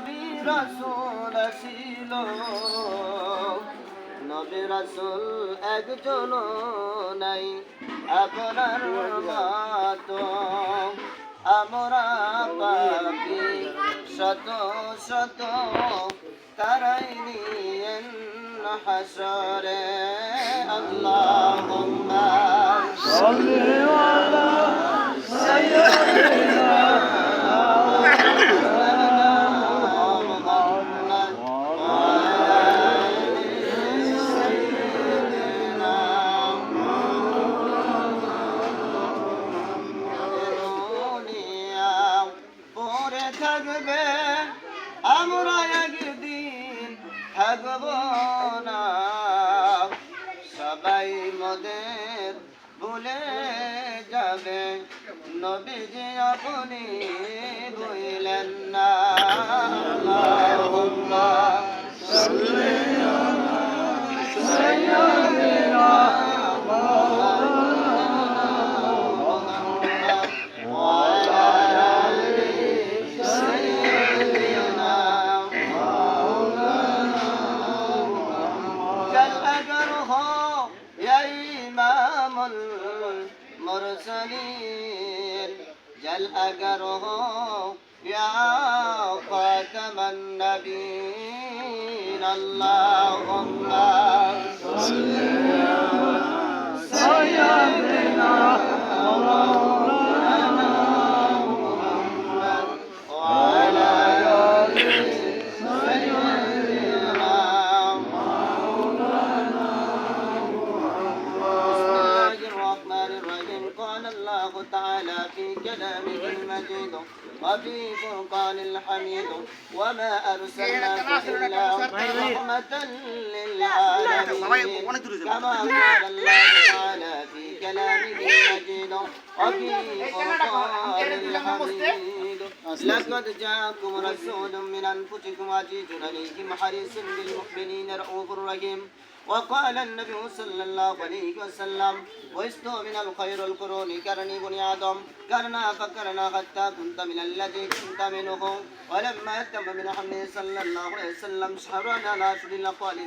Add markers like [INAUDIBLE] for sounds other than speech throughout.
নবী রাসূল ছিল একজন নাই আপনার মতো আমরা পাপি শত শত তারাই নিয়েন হাসরে। আল্লাহুম্মা পরে থাকব না। সবাই মোদের ভুলে যাবে। নবীজি আপনি বইলেন না। الأجر يا خاتم النبيين. اللهم صل وسلم الله تعالى في كلامه المجيد وفي فرقان الحميد. وما أرسلناك إلا رحمة للعالمين. كما قال الله تعالى في كلامه المجيد وفي فرقان الحميد. لقد جاءكم رسول من أنفسكم عزيز عليكم حريص بالمؤمنين رؤوف رحيم. وقال النبي صلى الله عليه وسلم واستؤمن الخير القرون كرني بني آدم كرنا فكرنا حتى كنت من الذي كنت منه. ولما تم من حمله صلى الله عليه وسلم شهرنا على شر الأقوال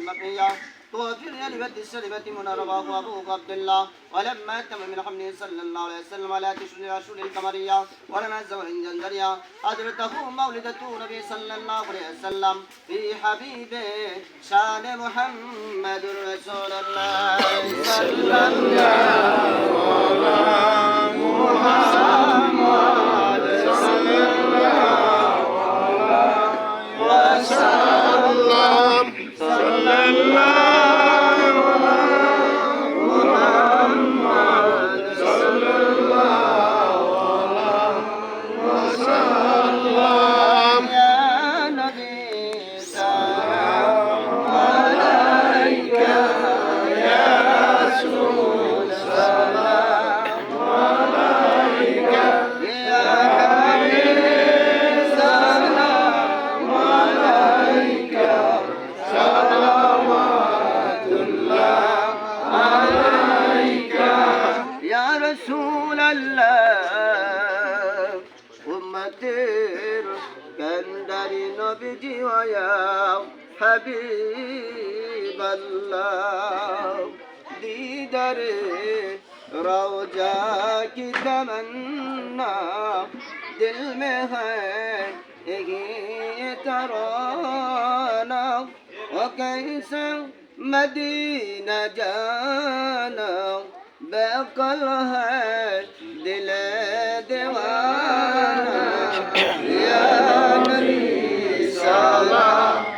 وفي الكلمة الشربة من رواه أبو عبد الله. ولما تم من حمله صلى الله عليه وسلم على تشريع رسول القمرية ولما زوج الجندرية أدرته مولدة نبي صلى الله عليه وسلم في حبيبه شان محمد رسول الله. صلى الله يا রসুল উম্মতের কান্দারি নবীজি হয়া হাবিব আল্লাহ দিদারে রওজা কি তমন্না, দিল মে হ্যায়, এগিয়ে তারানা। ও कैसा मदीना जाना বেকল হ্যাঁ দিলে দেওয়া [COUGHS]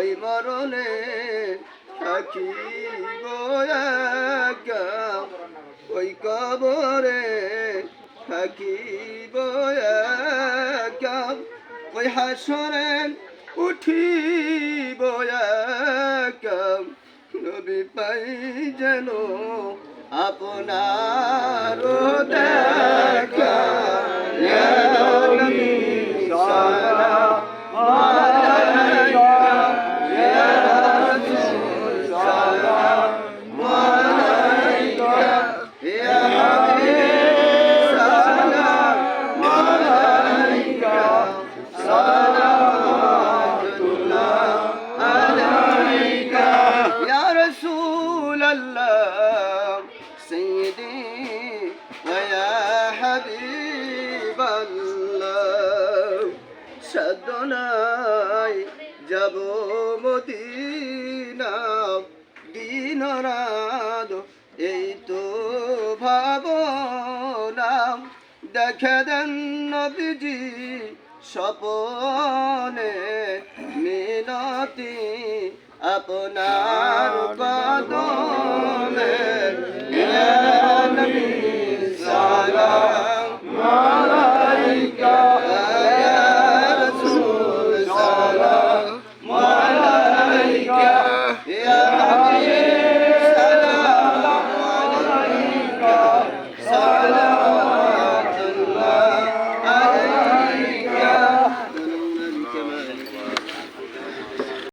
ওই মরণে থাকিব একা ওই কবরে থাকিব একা ওই হাসরে উঠিব একা নবী পাই যেন আপনার দেখা। সাধনায় যাব মদিনা দিন রাত এই তো ভাবনা দেখে দেন নবীজি স্বপনে মিনতি। আপনার কদমে